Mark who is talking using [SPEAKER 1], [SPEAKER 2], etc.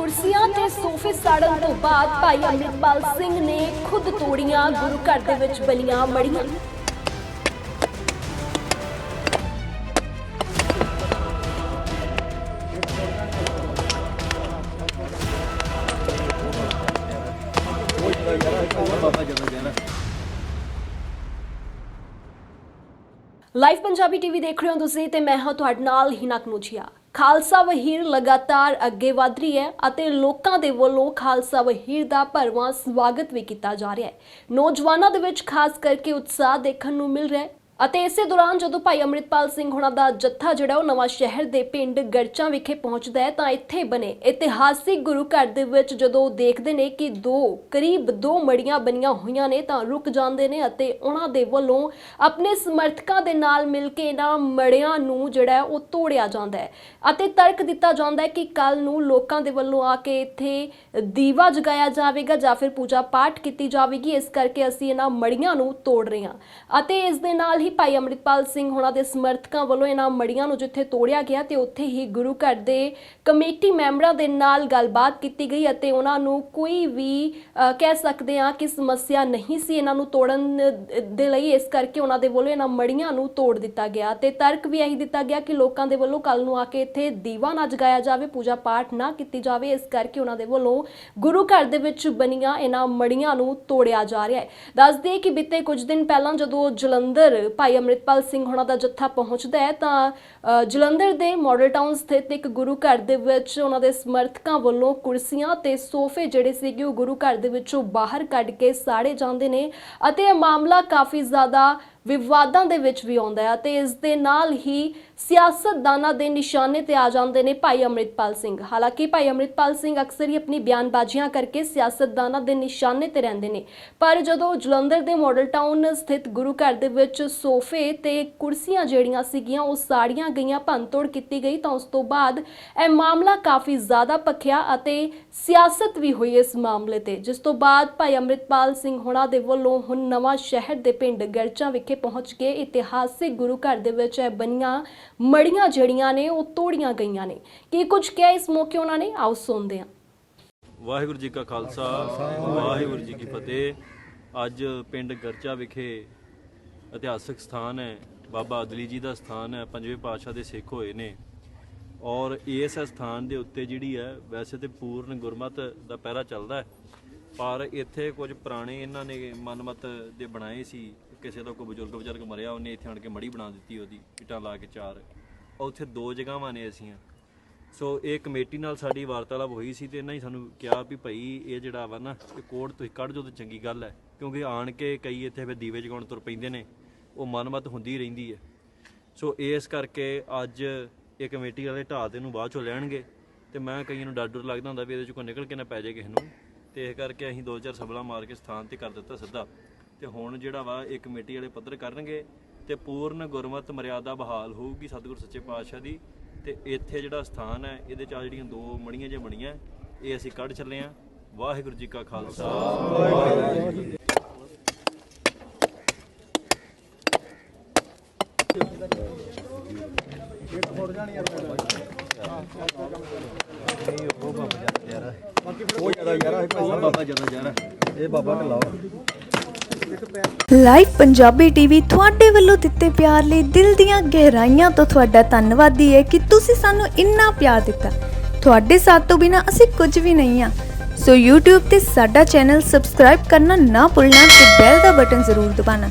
[SPEAKER 1] ਕੁਰਸੀਆਂ ਤੇ ਸੋਫੇ ਸਾੜਨ ਤੋਂ ਬਾਅਦ ਭਾਈ ਅੰਮ੍ਰਿਤਪਾਲ ਸਿੰਘ ਨੇ ਖੁਦ ਤੋੜੀਆਂ, ਗੁਰੂ ਘਰ ਦੇ ਵਿੱਚ ਬਲੀਆਂ ਮੜੀਆਂ। ਲਾਈਵ ਪੰਜਾਬੀ ਟੀਵੀ ਦੇਖ ਰਹੇ ਹੋ ਤੁਸੀਂ ਤੇ ਮੈਂ ਹਾਂ ਤੁਹਾਡੇ ਨਾਲ ਹਿਨਕ ਨੂਜੀਆ ਖਾਲਸਾ ਵਹੀਰ ਲਗਾਤਾਰ ਅੱਗੇ ਵਧ ਰਹੀ ਹੈ ਅਤੇ ਲੋਕਾਂ ਦੇ ਵੱਲੋਂ ਖਾਲਸਾ ਵਹੀਰ ਦਾ ਭਰਵਾਂ ਸਵਾਗਤ ਵੀ ਕੀਤਾ ਜਾ ਰਿਹਾ ਹੈ। ਨੌਜਵਾਨਾਂ ਦੇ ਵਿੱਚ ਖਾਸ ਕਰਕੇ ਉਤਸ਼ਾਹ ਦੇਖਣ ਨੂੰ ਮਿਲ ਰਿਹਾ ਹੈ। ਅਤੇ ਇਸੇ ਦੌਰਾਨ ਜਦੋਂ ਭਾਈ ਅੰਮ੍ਰਿਤਪਾਲ ਸਿੰਘ ਹੋਣਾ ਦਾ ਜੱਥਾ ਜਿਹੜਾ ਉਹ ਨਵਾਂ ਸ਼ਹਿਰ ਦੇ ਪਿੰਡ ਗਰਚਾਂ ਵਿਖੇ ਪਹੁੰਚਦਾ ਹੈ, ਤਾਂ ਇੱਥੇ ਬਣੇ। ਇਤਿਹਾਸਿਕ ਗੁਰੂ ਘਰ ਦੇ ਵਿੱਚ ਜਦੋਂ ਉਹ ਦੇਖਦੇ ਨੇ ਕਿ ਦੋ, ਕਰੀਬ ਦੋ ਮੜੀਆਂ ਬਣੀਆਂ ਹੋਈਆਂ ਨੇ, ਤਾਂ ਰੁਕ ਜਾਂਦੇ ਨੇ ਅਤੇ ਉਹਨਾਂ ਦੇ ਵੱਲੋਂ ਆਪਣੇ ਸਮਰਥਕਾਂ ਦੇ ਨਾਲ ਮਿਲ ਕੇ ਇਹਨਾਂ ਮੜਿਆਂ ਨੂੰ ਜਿਹੜਾ ਉਹ ਤੋੜਿਆ ਜਾਂਦਾ ਹੈ ਅਤੇ ਤਰਕ ਦਿੱਤਾ ਜਾਂਦਾ ਹੈ ਕਿ ਕੱਲ ਨੂੰ ਲੋਕਾਂ ਦੇ ਵੱਲੋਂ ਆ ਕੇ ਇੱਥੇ ਦੀਵਾ ਜਗਾਇਆ ਜਾਵੇਗਾ ਜਾਂ ਫਿਰ ਪੂਜਾ ਪਾਠ ਕੀਤੀ ਜਾਵੇਗੀ। ਇਸ ਕਰਕੇ ਅਸੀਂ ਇਹਨਾਂ ਮੜੀਆਂ ਨੂੰ ਤੋੜ ਰਹੇ ਹਾਂ ਅਤੇ ਇਸ ਦੇ ਨਾਲ ਹੀ ਭਾਈ ਅੰਮ੍ਰਿਤਪਾਲ ਸਿੰਘ ਹੋਣਾ ਦੇ ਸਮਰਥਕਾਂ ਵੱਲੋਂ ਇਹਨਾਂ ਮੜੀਆਂ ਨੂੰ ਜਿੱਥੇ ਤੋੜਿਆ ਗਿਆ ਤੇ ਉੱਥੇ ਹੀ ਗੁਰੂ ਘਰ ਦੇ ਕਮੇਟੀ ਮੈਂਬਰਾਂ ਦੇ ਨਾਲ ਗੱਲਬਾਤ ਕੀਤੀ ਗਈ ਅਤੇ ਉਹਨਾਂ ਨੂੰ ਕੋਈ ਵੀ ਕਹਿ ਸਕਦੇ ਹਾਂ ਕਿ ਸਮੱਸਿਆ ਨਹੀਂ ਸੀ ਇਹਨਾਂ ਨੂੰ ਤੋੜਨ ਦੇ ਲਈ, ਇਸ ਕਰਕੇ ਉਹਨਾਂ ਦੇ ਵੱਲੋਂ ਇਹਨਾਂ ਮੜੀਆਂ ਨੂੰ ਤੋੜ ਦਿੱਤਾ ਗਿਆ ਤੇ ਤਰਕ ਵੀ ਇਹੀ ਦਿੱਤਾ ਗਿਆ ਕਿ ਲੋਕਾਂ ਦੇ ਵੱਲੋਂ ਕੱਲ ਨੂੰ ਆ ਕੇ ਇੱਥੇ ਦੀਵਾ ਨਾ ਜਗਾਇਆ ਜਾਵੇ, ਪੂਜਾ ਪਾਠ ਨਾ ਕੀਤੀ ਜਾਵੇ, ਇਸ ਕਰਕੇ ਉਹਨਾਂ ਦੇ ਵੱਲੋਂ ਗੁਰੂ ਘਰ ਦੇ ਵਿੱਚ ਬਣੀਆਂ ਇਹਨਾਂ ਮੜੀਆਂ ਨੂੰ ਤੋੜਿਆ ਜਾ ਰਿਹਾ ਹੈ। ਦੱਸ ਕਿ ਬੀਤੇ ਕੁਝ ਦਿਨ ਪਹਿਲਾਂ ਜਦੋਂ ਜਲੰਧਰ ਭਾਈ ਅੰਮ੍ਰਿਤਪਾਲ ਸਿੰਘ ਹੋਣਾ ਦਾ ਜੱਥਾ ਪਹੁੰਚਦਾ ਹੈ ਤਾਂ ਅ, ਜਲੰਧਰ ਦੇ ਮਾਡਲ ਟਾਊਨ ਸਥਿਤ ਇੱਕ ਗੁਰੂ ਘਰ ਦੇ ਵਿੱਚ ਉਹਨਾਂ ਦੇ ਸਮਰਥਕਾਂ ਵੱਲੋਂ ਕੁਰਸੀਆਂ ਤੇ ਸੋਫੇ ਜਿਹੜੇ ਸੀਗੇ ਉਹ ਗੁਰੂ ਘਰ ਦੇ ਵਿੱਚੋਂ ਬਾਹਰ ਕੱਢ ਕੇ ਸਾੜੇ ਜਾਂਦੇ ਨੇ ਅਤੇ ਇਹ ਮਾਮਲਾ ਕਾਫੀ ਜ਼ਿਆਦਾ ਵਿਵਾਦਾਂ ਦੇ ਵਿੱਚ ਵੀ ਆਉਂਦਾ ਹੈ ਅਤੇ ਇਸ ਦੇ ਨਾਲ ਹੀ ਸਿਆਸਤਦਾਨਾਂ ਦੇ ਨਿਸ਼ਾਨੇ ਤੇ ਆ ਜਾਂਦੇ ਨੇ ਭਾਈ ਅੰਮ੍ਰਿਤਪਾਲ ਸਿੰਘ। ਹਾਲਾਂਕਿ ਭਾਈ ਅੰਮ੍ਰਿਤਪਾਲ ਸਿੰਘ ਅਕਸਰ ਹੀ ਆਪਣੀ ਬਿਆਨਬਾਜ਼ੀਆਂ ਕਰਕੇ ਸਿਆਸਤਦਾਨਾਂ ਦੇ ਨਿਸ਼ਾਨੇ ਤੇ ਰਹਿੰਦੇ ਨੇ। ਪਰ ਜਦੋਂ ਜਲੰਧਰ ਦੇ ਮਾਡਲ ਟਾਊਨ ਸਥਿਤ ਗੁਰੂ ਘਰ ਦੇ ਵਿੱਚ ਸੋਫੇ ਤੇ ਕੁਰਸੀਆਂ ਜਿਹੜੀਆਂ ਸੀਗੀਆਂ, ਉਹ ਸਾੜੀਆਂ ਗਈਆਂ, ਭੰਨਤੋੜ ਕੀਤੀ ਗਈ, ਤਾਂ ਉਸ ਤੋਂ ਬਾਅਦ ਇਹ ਮਾਮਲਾ ਕਾਫੀ ਜ਼ਿਆਦਾ ਪੱਖਿਆ ਅਤੇ ਸਿਆਸਤ ਵੀ ਹੋਈ ਇਸ ਮਾਮਲੇ ਤੇ। ਜਿਸ ਤੋਂ ਬਾਅਦ ਭਾਈ ਅੰਮ੍ਰਿਤਪਾਲ ਸਿੰਘ ਹੋਣਾ ਦੇ ਵੱਲੋਂ ਹੁਣ ਨਵਾਂ ਸ਼ਹਿਰ ਦੇ ਪਿੰਡ ਗਰਚਾ ਵਿਖੇ ਪਹੁੰਚ ਕੇ ਇਤਿਹਾਸਿਕ ਗੁਰੂ ਘਰ ਦੇ ਵਿੱਚ ਬਣੀਆਂ ਮੜੀਆਂ ਜਿਹੜੀਆਂ ਨੇ, ਉਹ ਤੋੜੀਆਂ ਗਈਆਂ ਨੇ। ਕੀ ਕੁਝ ਕਿਹਾ ਇਸ ਮੌਕੇ ਉਹਨਾਂ ਨੇ? ਆਓ ਸੁਣਦੇ ਹਾਂ।
[SPEAKER 2] ਵਾਹਿਗੁਰੂ ਜੀ ਕਾ ਖਾਲਸਾ, ਵਾਹਿਗੁਰੂ ਜੀ ਕੀ ਫਤਿਹ। ਅੱਜ ਪਿੰਡ ਗਰਚਾ ਵਿਖੇ ਇਤਿਹਾਸਕ ਸਥਾਨ ਹੈ। ਬਾਬਾ ਅਦਲੀ ਜੀ ਦਾ ਸਥਾਨ ਹੈ, ਪੰਜਵੇਂ ਪਾਤਸ਼ਾਹ ਦੇ ਸਿੱਖ ਹੋਏ ਨੇ। ਔਰ ਇਸ ਸਥਾਨ ਦੇ ਉੱਤੇ ਜਿਹੜੀ ਹੈ, ਵੈਸੇ ਤੇ ਪੂਰਨ ਗੁਰਮਤ ਦਾ ਪਹਿਰਾ ਚੱਲਦਾ ਹੈ। ਪਰ ਇੱਥੇ ਕੁਝ ਪੁਰਾਣੇ ਇਹਨਾਂ ਨੇ ਮਨਮਤ ਦੇ ਬਣਾਏ ਸੀ। ਕਿਸੇ ਦਾ ਕੋਈ ਬਜ਼ੁਰਗ ਬਜ਼ੁਰਗ ਮਰਿਆ, ਉਹਨੇ ਇੱਥੇ ਆਣ ਕੇ ਮੜੀ ਬਣਾ ਦਿੱਤੀ ਉਹਦੀ, ਇੱਟਾਂ ਲਾ ਕੇ ਚਾਰ। ਉੱਥੇ ਦੋ ਜਗ੍ਹਾਵਾਂ ਨੇ ਅਸੀਂ। ਸੋ ਇਹ ਕਮੇਟੀ ਨਾਲ ਸਾਡੀ ਵਾਰਤਾਲਾਪ ਹੋਈ ਸੀ ਤੇ ਇਹਨਾਂ ਹੀ ਸਾਨੂੰ ਕਿਹਾ ਵੀ ਭਾਈ ਇਹ ਜਿਹੜਾ ਵਾ ਨਾ, ਇਹ ਕੋਡ ਤੁਸੀਂ ਕੱਢ ਜੋ ਤੇ ਚੰਗੀ ਗੱਲ ਹੈ। ਕਿਉਂਕਿ ਆਣ ਕੇ ਕਈ ਇੱਥੇ ਫਿਰ ਦੀਵੇ ਜਗਾਉਣ ਤੁਰ ਪੈਂਦੇ ਨੇ, ਉਹ ਮਨਮਤ ਹੁੰਦੀ ਰਹਿੰਦੀ ਹੈ। ਸੋ ਇਸ ਕਰਕੇ ਅੱਜ ਇਹ ਕਮੇਟੀ ਵਾਲੇ ਢਾਹ ਤੇ ਨੂੰ ਬਾਅਦ ਚੋਂ ਲੈਣਗੇ ਤੇ ਮੈਂ ਕਈਆਂ ਨੂੰ ਡਰ ਡਰ ਲੱਗਦਾ ਹੁੰਦਾ ਵੀ ਇਹਦੇ ਚੋਂ ਕੋਈ ਨਿਕਲ ਕੇ ਨਾ ਪੈ ਜਾਏ ਕਿਸੇ ਨੂੰ। ਤੇ ਇਸ ਕਰਕੇ ਅਸੀਂ ਦੋ ਚਾਰ ਸਬਲਾ ਮਾਰ ਕੇ ਸਥਾਨ ਤੇ ਕਰ ਦਿੱਤਾ ਸਿੱਧਾ। ਤੇ ਹੁਣ ਜਿਹੜਾ ਵਾ, ਇਹ ਕਮੇਟੀ ਵਾਲੇ ਪੱਧਰ ਕਰਨਗੇ ਤੇ ਪੂਰਨ ਗੁਰਮਤ ਮਰਿਆਦਾ ਬਹਾਲ ਹੋਊਗੀ ਸਤਿਗੁਰ ਸੱਚੇ ਪਾਤਸ਼ਾਹ ਦੀ। ਤੇ ਇੱਥੇ ਜਿਹੜਾ ਸਥਾਨ ਹੈ, ਇਹਦੇ ਚ ਆਹ ਜਿਹੜੀਆਂ ਦੋ ਮੜੀਆਂ ਜਿਹੀਆਂ ਬਣੀਆਂ, ਇਹ ਅਸੀਂ ਕੱਢ ਚੱਲੇ ਆ ਵਾਹਿਗੁਰੂ ਜੀ ਕਾ ਖਾਲਸਾ। ਵਾਹਿਗੁਰੂ ਜੀ ਕੀ
[SPEAKER 3] ਲਾਈਵ ਪੰਜਾਬੀ ਟੀਵੀ ਤੁਹਾਡੇ ਵੱਲੋਂ ਦਿੱਤੇ ਪਿਆਰ ਲਈ ਦਿਲ ਦੀਆਂ ਗਹਿਰਾਈਆਂ ਤੋਂ ਤੁਹਾਡਾ ਧੰਨਵਾਦੀ ਹੈ ਕਿ ਤੁਸੀਂ ਸਾਨੂੰ ਇੰਨਾ ਪਿਆਰ ਦਿੱਤਾ। ਤੁਹਾਡੇ ਸਾਥ ਤੋਂ ਬਿਨਾ ਅਸੀਂ ਕੁਝ ਵੀ ਨਹੀਂ ਆ ਸੋ YouTube ਤੇ ਸਾਡਾ ਚੈਨਲ ਸਬਸਕ੍ਰਾਈਬ ਕਰਨਾ ਨਾ ਭੁੱਲਣਾ ਤੇ ਬੈਲ ਦਾ ਬਟਨ ਜ਼ਰੂਰ ਦਬਾਉਣਾ।